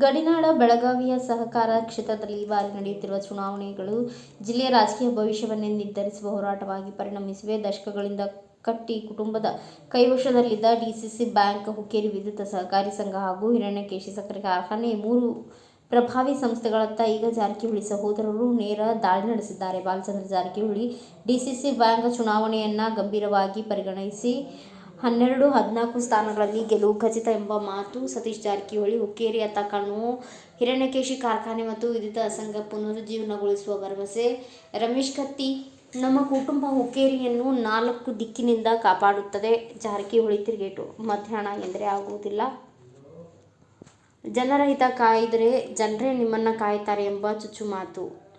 ಸ್ಥಳೀಯ ಸಹಕಾರ ಕ್ಷೇತ್ರದಲ್ಲಿ ಈ ಬಾರಿ ನಡೆಯುತ್ತಿರುವ ಚುನಾವಣೆಗಳು ಜಿಲ್ಲೆಯ ರಾಜಕೀಯ ಭವಿಷ್ಯವನ್ನೇ ನಿರ್ಧರಿಸುವ ಹೋರಾಟವಾಗಿ ಪರಿಣಮಿಸಿವೆ. ದಶಕಗಳಿಂದ ಕಟ್ಟಿ ಕುಟುಂಬದ ಕೈವಶದಲ್ಲಿದ್ದ ಡಿಸಿಸಿ ಬ್ಯಾಂಕ್, ಹುಕ್ಕೇರಿ ವಿದ್ಯುತ್ ಸಹಕಾರಿ ಸಂಘ ಹಾಗೂ ಹಿರಣ್ಯಕೇಶಿ ಸಕ್ಕರೆ ಕಾರ್ಖಾನೆ ಮೂರು ಪ್ರಭಾವಿ ಸಂಸ್ಥೆಗಳತ್ತ ಈಗ ಜಾರಕಿಹೊಳಿ ಸಹೋದರರು ನೇರ ದಾಳಿ ನಡೆಸಿದ್ದಾರೆ. ಬಾಲಚಂದ್ರ ಜಾರಕಿಹೊಳಿ ಡಿಸಿಸಿ ಬ್ಯಾಂಕ್ ಚುನಾವಣೆಯನ್ನ ಗಂಭೀರವಾಗಿ ಪರಿಗಣಿಸಿ ಹನ್ನೆರಡು ಹದಿನಾಲ್ಕು ಸ್ಥಾನಗಳಲ್ಲಿ ಗೆಲುವು ಖಚಿತ ಎಂಬ ಮಾತು ಸತೀಶ್ ಜಾರಕಿಹೊಳಿ, ಹುಕ್ಕೇರಿ ಅತ್ತ ಕಣ್ಣು ಹಿರಣ್ಯಕೇಶಿ ಕಾರ್ಖಾನೆ ಮತ್ತು ವಿದ್ಯುತ್ ಸಂಘ ಪುನರುಜ್ಜೀವನಗೊಳಿಸುವ ಭರವಸೆ. ರಮೇಶ್ ಕತ್ತಿ, ನಮ್ಮ ಕುಟುಂಬ ಹುಕ್ಕೇರಿಯನ್ನು ನಾಲ್ಕು ದಿಕ್ಕಿನಿಂದ ಕಾಪಾಡುತ್ತದೆ. ಜಾರಕಿಹೊಳಿ ತಿರುಗೇಟು. ಮಧ್ಯಾಹ್ನ ಎಂದರೆ ಆಗುವುದಿಲ್ಲ. ಜನರ ಹಿತ ಕಾಯ್ದರೆ, ಜನರೇ ನಿಮ್ಮನ್ನು ಕಾಯ್ತಾರೆ ಎಂಬ ಚುಚ್ಚು ಮಾತು